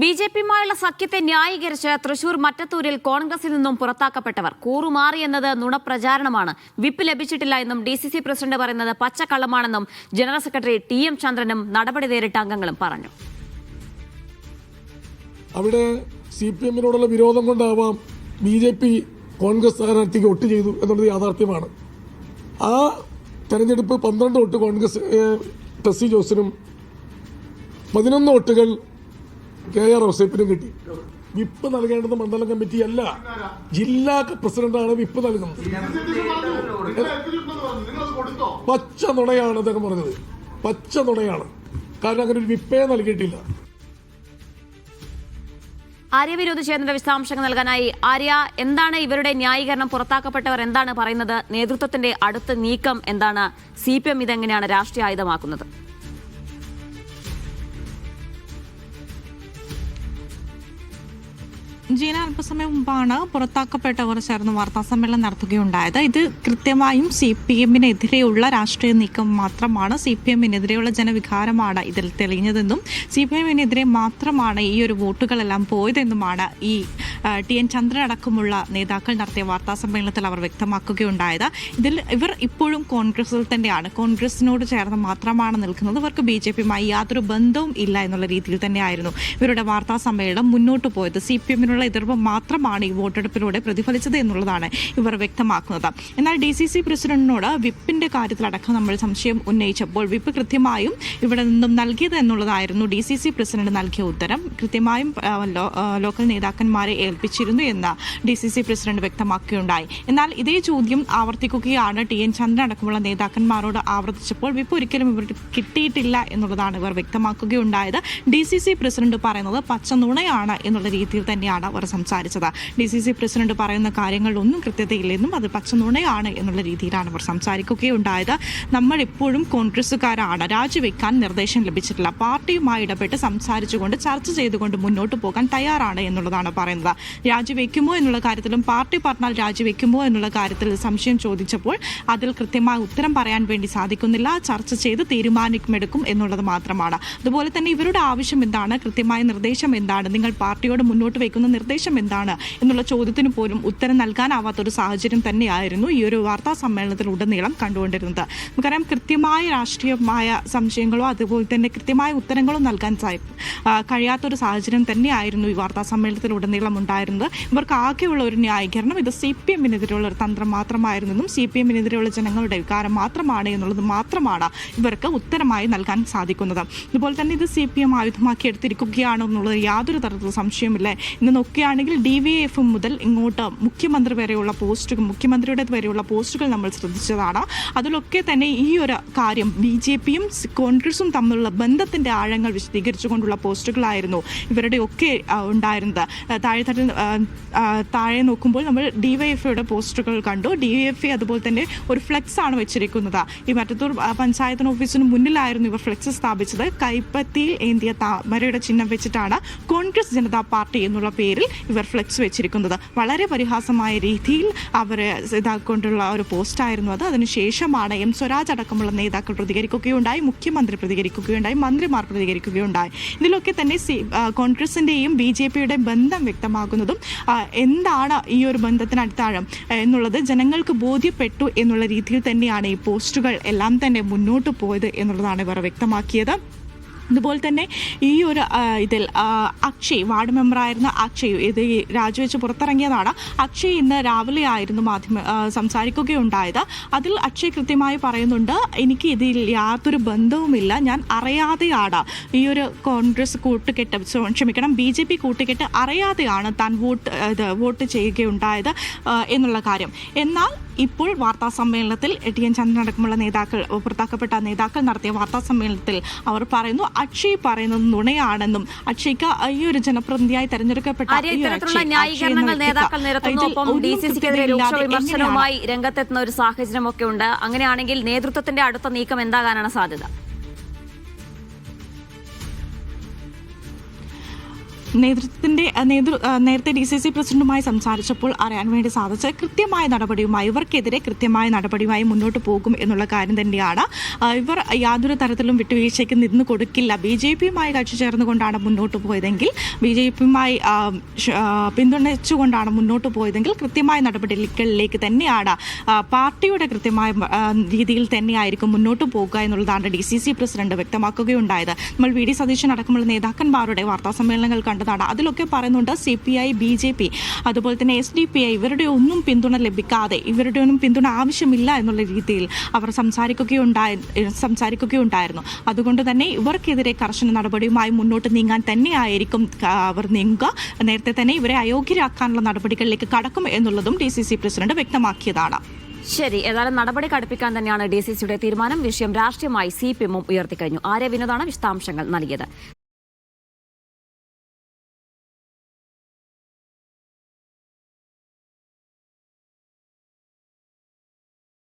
B J പിയുമായുള്ള സഖ്യത്തെ ന്യായീകരിച്ച് തൃശൂർ മറ്റത്തൂരിൽ കോൺഗ്രസിൽ നിന്നും പുറത്താക്കപ്പെട്ടവർ കൂറുമാറിയെന്നത് നുണപ്രചാരണമാണ്. വിപ്പ് ലഭിച്ചിട്ടില്ല എന്നും ഡി സി സി പ്രസിഡന്റ് പറയുന്നത് പച്ചക്കള്ളമാണെന്നും ജനറൽ സെക്രട്ടറി ടി എം ചന്ദ്രനും നടപടി നേരിട്ട അംഗങ്ങളും പറഞ്ഞു. അവിടെ സി പി എമ്മിനോടുള്ള വിരോധം കൊണ്ടാവാം ബി ജെ പി കോൺഗ്രസ് സ്ഥാനാർത്ഥിക്ക് വോട്ട് ചെയ്തു എന്നുള്ളത് യാഥാർത്ഥ്യമാണ്. ആ തെരഞ്ഞെടുപ്പ് പന്ത്രണ്ട് വോട്ട് കോൺഗ്രസ് ടെസ്സി ജോസിനും പതിനൊന്ന് വോട്ടുകൾ കെ ആർ ഔസേപ്പിനും കിട്ടി. വിപ്പ് നൽകേണ്ടത് മണ്ഡലം കമ്മിറ്റി അല്ല. ജില്ലാ പ്രസിഡന്റാണ് വിപ്പ് നൽകുന്നത്. പച്ച നുണയാണ് അദ്ദേഹം പറഞ്ഞത്. പച്ച നുണയാണ്. കാരണം അങ്ങനെ ഒരു വിപ്പേ നൽകിയിട്ടില്ല. ആര്യ വിരോധ ചേതന്റെ വിശദാംശങ്ങൾ നൽകാനായി ആര്യ എന്താണ് ഇവരുടെ ന്യായീകരണം? പുറത്താക്കപ്പെട്ടവർ എന്താണ് പറയുന്നത്? നേതൃത്വത്തിന്റെ അടുത്ത നീക്കം എന്താണ്? സി പി എം ഇതെങ്ങനെയാണ് രാഷ്ട്രീയ ആയുധമാക്കുന്നത്? ജീന അല്പസമയം മുമ്പാണ് പുറത്താക്കപ്പെട്ടവർ ചേർന്ന് വാർത്താ സമ്മേളനം നടത്തുകയുണ്ടായത്. ഇത് കൃത്യമായും സി പി എമ്മിനെതിരെയുള്ള രാഷ്ട്രീയ നീക്കം മാത്രമാണ് സി പി എമ്മിനെതിരെയുള്ള ജനവികാരമാണ് ഇതിൽ തെളിഞ്ഞതെന്നും സി പി എമ്മിനെതിരെ മാത്രമാണ് ഈ ഒരു വോട്ടുകളെല്ലാം പോയതെന്നുമാണ് ഈ ടി എൻ ചന്ദ്രൻ അടക്കമുള്ള നേതാക്കൾ നടത്തിയ വാർത്താ സമ്മേളനത്തിൽ അവർ വ്യക്തമാക്കുകയുണ്ടായത്. ഇതിൽ ഇവർ ഇപ്പോഴും കോൺഗ്രസിൽ തന്നെയാണ്. കോൺഗ്രസിനോട് ചേർന്ന് മാത്രമാണ് നിൽക്കുന്നത്. ഇവർക്ക് ബി ജെ പിയുമായി യാതൊരു ബന്ധവും ഇല്ല എന്നുള്ള രീതിയിൽ തന്നെയായിരുന്നു ഇവരുടെ വാർത്താ സമ്മേളനം മുന്നോട്ട് പോയത്. സി പി എമ്മിനുള്ള എതിർപ്പ് മാത്രമാണ് ഈ വോട്ടെടുപ്പിലൂടെ പ്രതിഫലിച്ചത് എന്നുള്ളതാണ് ഇവർ വ്യക്തമാക്കുന്നത്. എന്നാൽ ഡി സി സി പ്രസിഡന്റിനോട് വിപ്പിന്റെ കാര്യത്തിലടക്കം നമ്മൾ സംശയം ഉന്നയിച്ചപ്പോൾ വിപ്പ് കൃത്യമായും ഇവിടെ നിന്നും നൽകിയത് എന്നുള്ളതായിരുന്നു ഡി സി സി പ്രസിഡന്റ് നൽകിയ ഉത്തരം. കൃത്യമായും ലോക്കൽ നേതാക്കന്മാരെ ഏൽപ്പിച്ചിരുന്നു എന്ന് ഡി സി സി പ്രസിഡന്റ് വ്യക്തമാക്കുകയുണ്ടായി എന്നാൽ ഇതേ ചോദ്യം ആവർത്തിക്കുകയാണ് ടി എൻ ചന്ദ്രൻ അടക്കമുള്ള നേതാക്കന്മാരോട് ആവർത്തിച്ചപ്പോൾ വിപ്പ് ഒരിക്കലും ഇവർ കിട്ടിയിട്ടില്ല എന്നുള്ളതാണ് ഇവർ വ്യക്തമാക്കുകയുണ്ടായത്. ഡി സി സി പ്രസിഡന്റ് പറയുന്നത് പച്ച നുണയാണ് എന്നുള്ള രീതിയിൽ തന്നെയാണ് അവർ സംസാരിച്ചത്. ഡി സി സി പ്രസിഡന്റ് പറയുന്ന കാര്യങ്ങളിലൊന്നും കൃത്യതയില്ലെന്നും അത് പച്ച നുണയാണ് എന്നുള്ള രീതിയിലാണ് അവർ സംസാരിക്കുകയുണ്ടായത്. നമ്മൾ എപ്പോഴും കോൺഗ്രസ്സുകാരാണ്. രാജിവെക്കാൻ നിർദ്ദേശം ലഭിച്ചിട്ടില്ല. പാർട്ടിയുമായി ഇടപെട്ട് സംസാരിച്ചുകൊണ്ട് ചർച്ച ചെയ്തുകൊണ്ട് മുന്നോട്ട് പോകാൻ തയ്യാറാണ് എന്നുള്ളതാണ് പറയുന്നത്. രാജിവെക്കുമോ എന്നുള്ള കാര്യത്തിലും പാർട്ടി പറഞ്ഞാൽ രാജിവെക്കുമോ എന്നുള്ള കാര്യത്തിൽ സംശയം ചോദിച്ചപ്പോൾ അതിൽ കൃത്യമായ ഉത്തരം പറയാൻ വേണ്ടി സാധിക്കുന്നില്ല. ചർച്ച ചെയ്ത് തീരുമാനമെടുക്കും എന്നുള്ളത് മാത്രമാണ്. അതുപോലെ തന്നെ ഇവരുടെ ആവശ്യം എന്താണ്? കൃത്യമായ നിർദ്ദേശം എന്താണ്? നിങ്ങൾ പാർട്ടിയോട് മുന്നോട്ട് വയ്ക്കുന്ന നിർദ്ദേശം എന്താണ്? എന്നുള്ള ചോദ്യത്തിന് പോലും ഉത്തരം നൽകാനാവാത്ത ഒരു സാഹചര്യം തന്നെയായിരുന്നു ഈ ഒരു വാർത്താ സമ്മേളനത്തിൽ ഉടനീളം കണ്ടുകൊണ്ടിരുന്നത്. നമുക്കറിയാം കൃത്യമായ രാഷ്ട്രീയമായ സംശയങ്ങളോ അതുപോലെ തന്നെ കൃത്യമായ ഉത്തരങ്ങളോ നൽകാൻ കഴിയാത്തൊരു സാഹചര്യം തന്നെയായിരുന്നു ഈ വാർത്താ സമ്മേളനത്തിൽ ഉടനീളം ഉണ്ടായിരുന്നത്. ഇവർക്ക് ആകെയുള്ള ഒരു ന്യായീകരണം ഇത് സി പി എമ്മിനെതിരെയുള്ള ഒരു തന്ത്രം മാത്രമായിരുന്നെന്നും സി പി എമ്മിനെതിരെയുള്ള ജനങ്ങളുടെ വികാരം മാത്രമാണ് എന്നുള്ളത് മാത്രമാണ് ഇവർക്ക് ഉത്തരമായി നൽകാൻ സാധിക്കുന്നത്. അതുപോലെ തന്നെ ഇത് സി പി എം ആയുധമാക്കി എടുത്തിരിക്കുകയാണോ എന്നുള്ളത് യാതൊരു തരത്തിലുള്ള സംശയമില്ല ഇന്ന് നോക്കുകയാണെങ്കിൽ ഡി വി എഫ് മുതൽ ഇങ്ങോട്ട് മുഖ്യമന്ത്രി വരെയുള്ള പോസ്റ്റുകൾ മുഖ്യമന്ത്രിയുടെ വരെയുള്ള പോസ്റ്റുകൾ നമ്മൾ ശ്രദ്ധിച്ചതാണ്. അതിലൊക്കെ തന്നെ ഈ ഒരു കാര്യം ബി ജെ പിയും കോൺഗ്രസും തമ്മിലുള്ള ബന്ധത്തിന്റെ ആഴങ്ങൾ വിശദീകരിച്ചുകൊണ്ടുള്ള പോസ്റ്റുകളായിരുന്നു ഇവരുടെ ഒക്കെ ഉണ്ടായിരുന്നത്. താഴെത്തട്ടിൽ താഴെ നോക്കുമ്പോൾ നമ്മൾ ഡി വൈ എഫ് ഐയുടെ പോസ്റ്ററുകൾ കണ്ടു. ഡി വൈ എഫ് ഐ അതുപോലെ തന്നെ ഒരു ഫ്ലെക്സ് ആണ് വെച്ചിരിക്കുന്നത്. ഈ മറ്റത്തൂർ പഞ്ചായത്തിന് ഓഫീസിന് മുന്നിലായിരുന്നു ഇവർ ഫ്ലെക്സ് സ്ഥാപിച്ചത്. കൈപ്പത്തിയിൽ ഏന്തിയ താമരയുടെ ചിഹ്നം വെച്ചിട്ടാണ് കോൺഗ്രസ് ജനതാ പാർട്ടി എന്നുള്ള പേരിൽ ഇവർ ഫ്ലെക്സ് വെച്ചിരിക്കുന്നത്. വളരെ പരിഹാസമായ രീതിയിൽ അവർ ഇതാക്കൊണ്ടുള്ള ഒരു പോസ്റ്റായിരുന്നു അത്. അതിനുശേഷമാണ് എം സ്വരാജ് അടക്കമുള്ള നേതാക്കൾ പ്രതികരിക്കുകയുണ്ടായി മുഖ്യമന്ത്രി പ്രതികരിക്കുകയുണ്ടായി മന്ത്രിമാർ പ്രതികരിക്കുകയുണ്ടായി. ഇതിലൊക്കെ തന്നെ സി കോൺഗ്രസിന്റെയും ബി ജെ പിയുടെയും ബന്ധം വ്യക്തമാകുന്നതും എന്താണ് ഈ ഒരു ബന്ധത്തിന് അടിത്താഴം എന്നുള്ളത് ജനങ്ങൾക്ക് ബോധ്യപ്പെട്ടു എന്നുള്ള രീതിയിൽ തന്നെയാണ് ഈ പോസ്റ്റുകൾ എല്ലാം തന്നെ മുന്നോട്ട് പോയത് എന്നുള്ളതാണ് ഇവർ വ്യക്തമാക്കിയത്. അതുപോലെ തന്നെ ഈ ഒരു ഇതിൽ അക്ഷയ് വാർഡ് മെമ്പറായിരുന്ന അക്ഷയ് ഇത് രാജിവെച്ച് പുറത്തിറങ്ങിയതാണ്. അക്ഷയ് ഇന്ന് രാവിലെ ആയിരുന്നു മാധ്യമ സംസാരിക്കുകയുണ്ടായത്. അതിൽ അക്ഷയ് കൃത്യമായി പറയുന്നുണ്ട് എനിക്ക് ഇതിൽ യാതൊരു ബന്ധവുമില്ല. ഞാൻ അറിയാതെയാണ് ഈ ഒരു കോൺഗ്രസ് കൂട്ടുകെട്ട് ക്ഷമിക്കണം ബി ജെ പി കൂട്ടുകെട്ട് അറിയാതെയാണ് താൻ വോട്ട് ഇത് വോട്ട് ചെയ്യുകയുണ്ടായത് എന്നുള്ള കാര്യം. എന്നാൽ ഇപ്പോൾ വാർത്താ സമ്മേളനത്തിൽ ടി എൻ ചന്ദ്രൻ അടക്കമുള്ള നേതാക്കൾ പുറത്താക്കപ്പെട്ട നേതാക്കൾ നടത്തിയ വാർത്താ സമ്മേളനത്തിൽ അവർ പറയുന്നു അക്ഷയ് പറയുന്നത് നുണയാണെന്നും അക്ഷയ്ക്ക് ഈ ഒരു ജനപ്രതിനിധിയായി തെരഞ്ഞെടുക്കപ്പെട്ട വിമർശനവുമായി രംഗത്തെത്തുന്ന ഒരു സാഹചര്യമൊക്കെ ഉണ്ട്. അങ്ങനെയാണെങ്കിൽ നേതൃത്വത്തിന്റെ അടുത്ത നീക്കം എന്താകാനാണ് സാധ്യത? നേതൃത്വത്തിന്റെ നേതൃ നേരത്തെ ഡി സി സി പ്രസിഡന്റുമായി സംസാരിച്ചപ്പോൾ അറിയാൻ വേണ്ടി സാധിച്ച കൃത്യമായ നടപടിയുമായി ഇവർക്കെതിരെ കൃത്യമായ നടപടിയുമായി മുന്നോട്ട് പോകും എന്നുള്ള കാര്യം തന്നെയാണ്. ഇവർ യാതൊരു തരത്തിലും വിട്ടുവീഴ്ചയ്ക്ക് നിന്ന് കൊടുക്കില്ല. ബി ജെ പിയുമായി കക്ഷി ചേർന്നുകൊണ്ടാണ് മുന്നോട്ട് പോയതെങ്കിൽ ബി ജെ പിയുമായി പിന്തുണച്ചുകൊണ്ടാണ് മുന്നോട്ട് പോയതെങ്കിൽ കൃത്യമായ നടപടികളിലേക്ക് തന്നെയാണ് പാർട്ടിയുടെ കൃത്യമായ രീതിയിൽ തന്നെയായിരിക്കും മുന്നോട്ട് പോകുക എന്നുള്ളതാണ് ഡി സി സി പ്രസിഡന്റ് വ്യക്തമാക്കുകയുണ്ടായത്. നമ്മൾ വി ഡി സതീശൻ അടക്കമുള്ള നേതാക്കന്മാരുടെ വാർത്താ സമ്മേളനങ്ങൾ കണ്ടതാണ് അതിലൊക്കെ പറയുന്നുണ്ട് C P I B J P അതുപോലെ തന്നെ എസ് ഡി പി ഐ ഇവരുടെ ഒന്നും പിന്തുണ ലഭിക്കാതെ ഇവരുടെ ഒന്നും പിന്തുണ ആവശ്യമില്ല എന്നുള്ള രീതിയിൽ അവർ സംസാരിക്കുകയുണ്ടായി സംസാരിക്കുകയുണ്ടായിരുന്നു. അതുകൊണ്ട് തന്നെ ഇവർക്കെതിരെ കർശന നടപടിയുമായി മുന്നോട്ട് നീങ്ങാൻ തന്നെയായിരിക്കും അവർ നീങ്ങുക. നേരത്തെ തന്നെ ഇവരെ അയോഗ്യരാക്കാനുള്ള നടപടികളിലേക്ക് കടക്കും എന്നുള്ളതും ഡി സി സി പ്രസിഡന്റ് വ്യക്തമാക്കിയതാണ്. ശരി ഏതായാലും നടപടി കടുപ്പിക്കാൻ തന്നെയാണ് ഡി സി സിയുടെ തീരുമാനം. വിഷയം രാഷ്ട്രീയമായി സി പി എമ്മും ഉയർത്തിക്കഴിഞ്ഞു. ആര്യ വിനോദാണ് വിശദാംശങ്ങൾ നൽകിയത്.